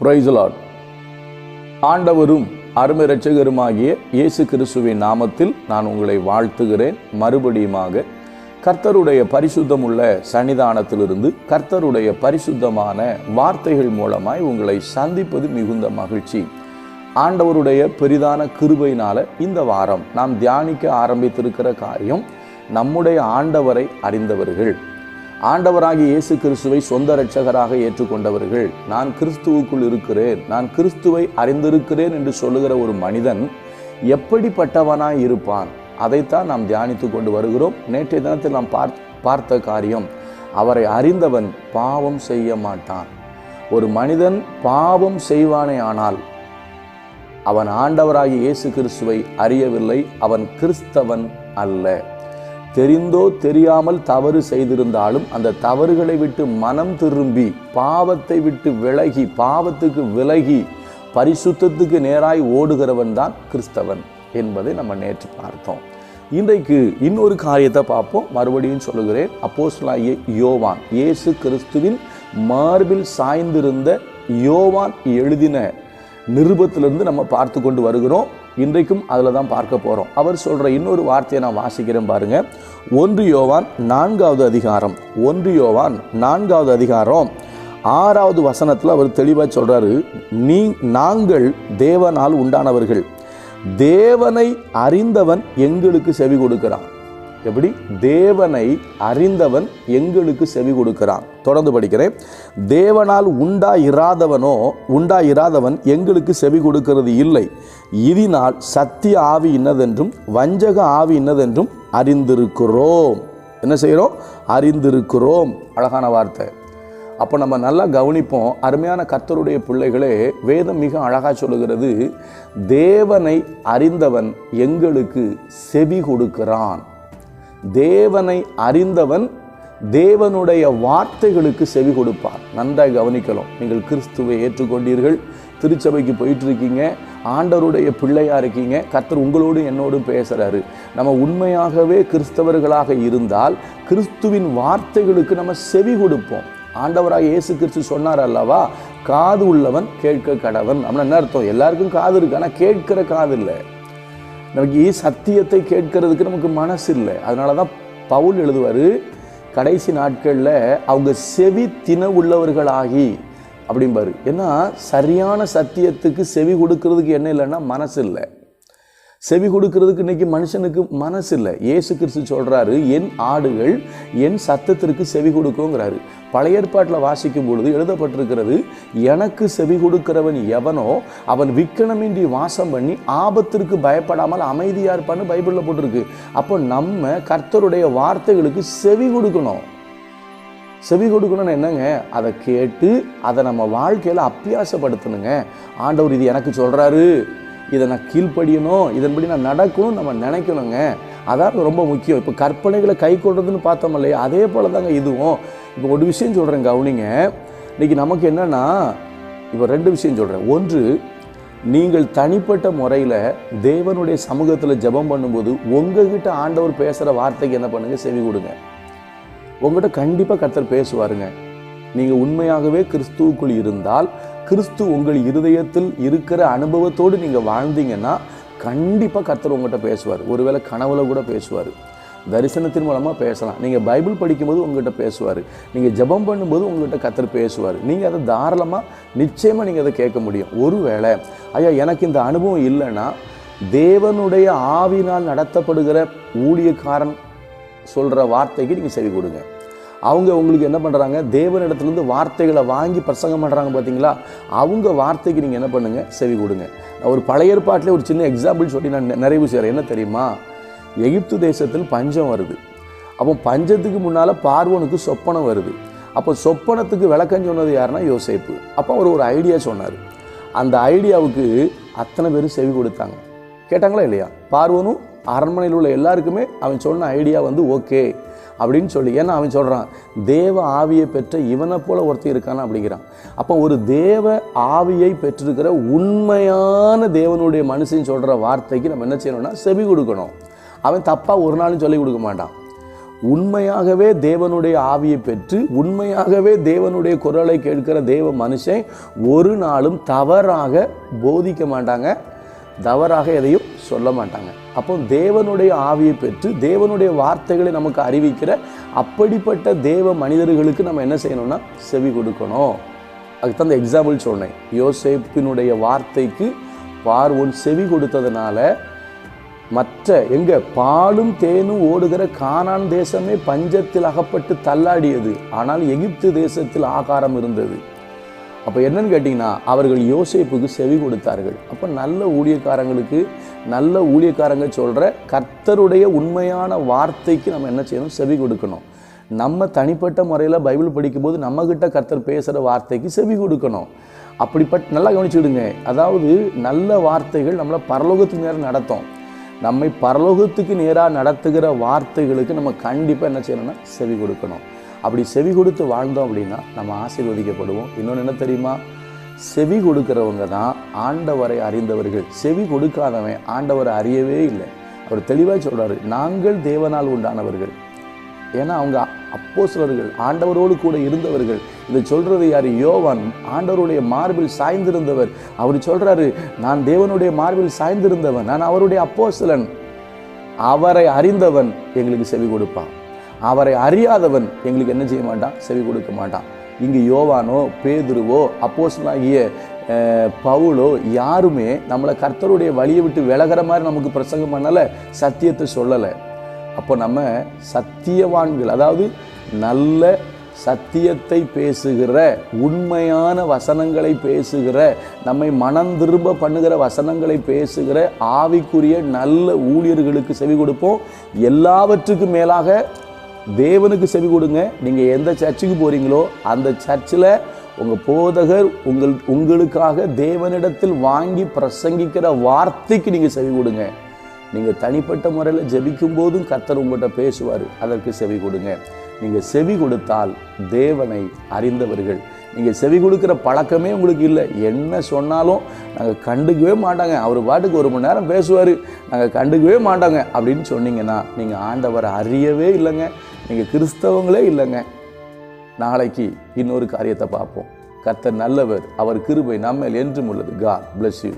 பிரைசலாட் ஆண்டவரும் அருமை இரட்சகருமாகிய இயேசு கிறிஸ்துவின் நாமத்தில் நான் உங்களை வாழ்த்துகிறேன். மறுபடியுமாக கர்த்தருடைய பரிசுத்தமுள்ள சன்னிதானத்திலிருந்து கர்த்தருடைய பரிசுத்தமான வார்த்தைகள் மூலமாய் உங்களை சந்திப்பது மிகுந்த மகிழ்ச்சி. ஆண்டவருடைய பெரிதான கிருபையினால இந்த வாரம் நாம் தியானிக்க ஆரம்பித்திருக்கிற காரியம் நம்முடைய ஆண்டவரை அறிந்தவர்கள். ஆண்டவராகிய இயேசு கிறிஸ்துவை சொந்த இரட்சகராக ஏற்றுக்கொண்டவர்கள். நான் கிறிஸ்துவுக்குள் இருக்கிறேன். நான் கிறிஸ்துவை அறிந்திருக்கிறேன் என்று சொல்லுகிற ஒரு மனிதன் எப்படிப்பட்டவனாய் இருப்பான்? அதைத்தான் நாம் தியானித்து கொண்டு வருகிறோம். நேற்றைய தினத்தில் நாம் பார்த்து பார்த்த காரியம் அவரை அறிந்தவன் பாவம் செய்ய மாட்டான். ஒரு மனிதன் பாவம் செய்வானே ஆனால் அவன் ஆண்டவராகிய இயேசு கிறிஸ்துவை அறியவில்லை. அவன் கிறிஸ்தவன் அல்ல. தெரிந்தோ தெரியாமல் தவறு செய்திருந்தாலும் அந்த தவறுகளை விட்டு மனம் திரும்பி பாவத்தை விட்டு விலகி பாவத்துக்கு விலகி பரிசுத்தத்துக்கு நேராய் ஓடுகிறவன் தான் கிறிஸ்தவன் என்பதை நம்ம நேற்று பார்த்தோம். இன்றைக்கு இன்னொரு காரியத்தை பார்ப்போம். மறுபடியும் சொல்லுகிறேன். அப்போஸ்தலனாகிய யோவான் இயேசு கிறிஸ்துவின் மார்பில் சாய்ந்திருந்த யோவான் எழுதின நிருபத்திலிருந்து நம்ம பார்த்து கொண்டு வருகிறோம். இன்றைக்கும் அதில் தான் பார்க்க போகிறோம் அவர் சொல்கிற இன்னொரு வார்த்தையை நான் வாசிக்கிறேன் பாருங்கள் ஒன்று யோவான் நான்காவது அதிகாரம். ஒன்று யோவான் நான்காவது அதிகாரம். ஆறாவது வசனத்தில் அவர் தெளிவாக சொல்கிறாரு நீ நாங்கள் தேவனால் உண்டானவர்கள். தேவனை அறிந்தவன் எங்களுக்கு செவி கொடுக்கிறான். எப்படி? தேவனை அறிந்தவன் எங்களுக்கு செவி கொடுக்கிறான். தொடர்ந்து படிக்கிறேன். தேவனால் உண்டா இராதவனோ உண்டா இராதவன் எங்களுக்கு செவி கொடுக்கிறது இல்லை. இதனால் சத்திய ஆவி இன்னதென்றும் வஞ்சக ஆவி இன்னதென்றும் அறிந்திருக்கிறோம். என்ன செய்கிறோம்? அறிந்திருக்கிறோம். அழகான வார்த்தை. அப்போ நம்ம நல்லா கவனிப்போம் அருமையான கர்த்தருடைய பிள்ளைகளே வேதம் மிக அழகாக சொல்லுகிறது தேவனை அறிந்தவன் எங்களுக்கு செவி கொடுக்கிறான். தேவனை அறிந்தவன் தேவனுடைய வார்த்தைகளுக்கு செவி கொடுப்பார். நன்றாக கவனிக்கலாம் நீங்கள் கிறிஸ்துவை ஏற்றுக்கொண்டீர்கள். திருச்சபைக்கு போயிட்டு இருக்கீங்க ஆண்டவருடைய பிள்ளையாக இருக்கீங்க. கர்த்தர் உங்களோடு என்னோடு பேசுகிறாரு நம்ம உண்மையாகவே கிறிஸ்தவர்களாக இருந்தால் கிறிஸ்துவின் வார்த்தைகளுக்கு நம்ம செவி கொடுப்போம். ஆண்டவராக இயேசு கிறிஸ்து சொன்னார் அல்லவா? காது உள்ளவன் கேட்க கடவன். அப்படின்னா என்ன அர்த்தம்? எல்லாருக்கும் காது இருக்கு. ஆனால் கேட்கிற காது இல்லை. நமக்கு சத்தியத்தை கேட்கறதுக்கு நமக்கு மனசு இல்லை அதனால தான் பவுல் எழுதுவார் கடைசி நாட்களில் அவங்க செவி தின உள்ளவர்களாகி அப்படிம்பாரு. ஏன்னா சரியான சத்தியத்துக்கு செவி கொடுக்கறதுக்கு என்ன இல்லைன்னா மனசு இல்லை செவி கொடுக்கறதுக்கு இன்னைக்கு மனுஷனுக்கு மனசு இல்லை இயேசு கிறிஸ்து சொல்கிறாரு என் ஆடுகள் என் சத்தத்திற்கு செவி கொடுக்குங்கிறாரு. பழைய ஏற்பாட்டில் வாசிக்கும் பொழுது எழுதப்பட்டிருக்கிறது எனக்கு செவி கொடுக்கிறவன் எவனோ அவன் விக்கணமின்றி வாசம் பண்ணி ஆபத்திற்கு பயப்படாமல் அமைதியாக இருப்பான்னு பைபிளில் போட்டிருக்கு. அப்போ நம்ம கர்த்தருடைய வார்த்தைகளுக்கு செவி கொடுக்கணும். செவி கொடுக்கணும்னு என்னங்க? அதை கேட்டு அதை நம்ம வாழ்க்கையில் அப்பியாசப்படுத்தணுங்க ஆண்டவர் இது எனக்கு சொல்கிறாரு இதை நான் கீழ்ப்படியணும் இதன்படி நான் நடக்கணும் நம்ம நினைக்கணுங்க. அதான் ரொம்ப முக்கியம். இப்போ கற்பனைகளை கை கொள்றதுன்னு பார்த்தோம் இல்லையா? அதே போல தாங்க இதுவும். இப்போ ஒரு விஷயம் சொல்கிறேன் கவுனிங்க. இன்றைக்கி நமக்கு என்னன்னா இப்போ ரெண்டு விஷயம் சொல்கிறேன் ஒன்று நீங்கள் தனிப்பட்ட முறையில் தேவனுடைய சமூகத்தில் ஜெபம் பண்ணும்போது உங்ககிட்ட ஆண்டவர் பேசுகிற வார்த்தைக்கு என்ன பண்ணுங்கள் செவி கொடுங்க. உங்கள்கிட்ட கண்டிப்பாக கர்த்தர் பேசுவாருங்க. நீங்கள் உண்மையாகவே கிறிஸ்துவுக்குள் இருந்தால் கிறிஸ்து உங்கள் இருதயத்தில் இருக்கிற அனுபவத்தோடு நீங்கள் வாழ்ந்தீங்கன்னா கண்டிப்பாக கர்த்தர் உங்கள்கிட்ட பேசுவார். ஒருவேளை கனவுல கூட பேசுவார். தரிசனத்தின் மூலமாக பேசலாம். நீங்கள் பைபிள் படிக்கும்போது உங்கள்கிட்ட பேசுவார். நீங்கள் ஜெபம் பண்ணும்போது உங்கள்கிட்ட கத்தர் பேசுவார். நீங்கள் அதை தாராளமாக நிச்சயமாக நீங்கள் அதை கேட்க முடியும். ஒருவேளை ஐயா எனக்கு இந்த அனுபவம் இல்லைன்னா தேவனுடைய ஆவினால் நடத்தப்படுகிற ஊழியக்காரன் சொல்கிற வார்த்தைக்கு நீங்கள் செவி கொடுங்க. அவங்க உங்களுக்கு என்ன பண்ணுறாங்க தேவனிடத்துலேருந்து வார்த்தைகளை வாங்கி பிரசங்கம் பண்ணுறாங்க பார்த்தீங்களா அவங்க வார்த்தைக்கு நீங்கள் என்ன பண்ணுங்கள் செவி கொடுங்க. நான் ஒரு பழைய ஏற்பாட்டில் ஒரு சின்ன எக்ஸாம்பிள் சொல்லி நான் நிறைவு செய்கிறேன் என்ன தெரியுமா? எகிப்து தேசத்தில் பஞ்சம் வருது. அப்போ பஞ்சத்துக்கு முன்னால் பார்வனுக்கு சொப்பனம் வருது. அப்போ சொப்பனத்துக்கு விளக்கம் சொன்னது யாருன்னா? யோசேப்பு. அப்போ அவர் ஒரு ஐடியா சொன்னார். அந்த ஐடியாவுக்கு அத்தனை பேரும் செவி கொடுத்தாங்க. கேட்டாங்களா இல்லையா? பார்வனும் அரண்மனையில் உள்ள எல்லாருக்குமே அவன் சொன்ன ஐடியா வந்து ஓகே அப்படின்னு சொல்லி ஏன்னா அவன் சொல்கிறான் தேவ ஆவியை பெற்ற இவனை போல ஒருத்தன் இருக்கானா அப்படிங்கிறான். அப்போ ஒரு தேவ ஆவியை பெற்றிருக்கிற உண்மையான தேவனுடைய மனுஷன் சொல்கிற வார்த்தைக்கு நம்ம என்ன செய்யணும்னா செவி கொடுக்கணும். அவன் தப்பாக ஒரு நாளும் சொல்லி கொடுக்க மாட்டான். உண்மையாகவே தேவனுடைய ஆவியை பெற்று உண்மையாகவே தேவனுடைய குரலை கேட்கிற தேவ மனுஷன் ஒரு நாளும் தவறாக போதிக்க மாட்டாங்க. தவறாக எதையும் சொல்ல மாட்டாங்க. அப்போ தேவனுடைய ஆவியை பெற்று தேவனுடைய வார்த்தைகளை நமக்கு அறிவிக்கிற அப்படிப்பட்ட தேவ மனிதர்களுக்கு நம்ம என்ன செய்யணும்னா செவி கொடுக்கணும். அதுக்கு தான் எக்ஸாம்பிள் சொன்னேன் யோசேப்பினுடைய வார்த்தைக்கு பார்வோன் செவி கொடுத்ததுனால மற்ற எங்க பாலும் தேனும் ஓடுகிற கானான் தேசமே பஞ்சத்தில் அகப்பட்டு தள்ளாடியது. ஆனால் எகிப்து தேசத்தில் ஆகாரம் இருந்தது. அப்போ என்னன்னு கேட்டிங்கன்னா அவர்கள் யோசிப்புக்கு செவி கொடுத்தார்கள். அப்போ நல்ல ஊழியக்காரங்களுக்கு நல்ல ஊழியக்காரங்க சொல்கிற கர்த்தருடைய உண்மையான வார்த்தைக்கு நம்ம என்ன செய்யணும்? செவி கொடுக்கணும். நம்ம தனிப்பட்ட முறையில் பைபிள் படிக்கும்போது நம்மக்கிட்ட கர்த்தர் பேசுகிற வார்த்தைக்கு செவி கொடுக்கணும். அப்படிப்பட்ட நல்லா கவனிச்சுடுங்க அதாவது நல்ல வார்த்தைகள் நம்மளை பரலோகத்துக்கு நேரம் நடத்தும். நம்மை பரலோகத்துக்கு நேராக நடத்துகிற வார்த்தைகளுக்கு நம்ம கண்டிப்பாக என்ன செய்யணும்னா செவி கொடுக்கணும். அப்படி செவி கொடுத்து வாழ்ந்தோம் அப்படின்னா நம்ம ஆசீர்வதிக்கப்படுவோம். இன்னொன்று என்ன தெரியுமா? செவி கொடுக்கிறவங்க தான் ஆண்டவரை அறிந்தவர்கள். செவி கொடுக்காதவன் ஆண்டவரை அறியவே இல்லை. அவர் தெளிவாக சொல்கிறார் நாங்கள் தேவனால் உண்டானவர்கள். ஏன்னா அவங்க அப்போஸ்தலர்கள் ஆண்டவரோடு கூட இருந்தவர்கள். இதை சொல்றது யார்? யோவான். ஆண்டவருடைய மார்பில் சாய்ந்திருந்தவர். அவர் சொல்றாரு நான் தேவனுடைய மார்பில் சாய்ந்திருந்தவன். நான் அவருடைய அப்போஸ்தலன். அவரை அறிந்தவன் எங்களுக்கு செவி கொடுப்பான். அவரை அறியாதவன் எங்களுக்கு என்ன செய்ய மாட்டான்? செவி கொடுக்க மாட்டான். இங்கு யோவானோ பேதுருவோ அப்போஸ்தலனாகிய பவுலோ யாருமே நம்மளை கர்த்தருடைய வழியை விட்டு விலகிற மாதிரி நமக்கு பிரசங்கம் பண்ணலை சத்தியத்தை சொல்லலை. அப்போ நம்ம சத்தியவான்கள் அதாவது நல்ல சத்தியத்தை பேசுகிற உண்மையான வசனங்களை பேசுகிற நம்மை மனம் திரும்ப பண்ணுகிற வசனங்களை பேசுகிற ஆவிக்குரிய நல்ல ஊழியர்களுக்கு செவி கொடுப்போம். எல்லாவற்றுக்கும் மேலாக தேவனுக்கு செவி கொடுங்க. நீங்கள் எந்த சர்ச்சுக்கு போகிறீங்களோ அந்த சர்ச்சில் உங்கள் போதகர் உங்கள் உங்களுக்காக தேவனிடத்தில் வாங்கி பிரசங்கிக்கிற வார்த்தைக்கு நீங்கள் செவி கொடுங்க. நீங்கள் தனிப்பட்ட முறையில் ஜெபிக்கும் போதும் கர்த்தர் உங்கள்கிட்ட பேசுவார். அதற்கு செவி கொடுங்க. நீங்கள் செவி கொடுத்தால் தேவனை அறிந்தவர்கள். நீங்கள் செவி கொடுக்குற பழக்கமே உங்களுக்கு இல்லை. என்ன சொன்னாலும் நாங்கள் கண்டுக்கவே மாட்டாங்க. அவர் பாட்டுக்கு ஒரு மணி நேரம் பேசுவார். நாங்கள் கண்டுக்கவே மாட்டாங்க. அப்படின்னு சொன்னீங்கன்னா நீங்கள் ஆண்டவரை அறியவே இல்லைங்க. நீங்கள் கிறிஸ்தவங்களே இல்லைங்க. நாளைக்கு இன்னொரு காரியத்தை பார்ப்போம். கர்த்தர் நல்லவர். அவர் கிருபை நம்மேல் என்றும் உள்ளது. God bless you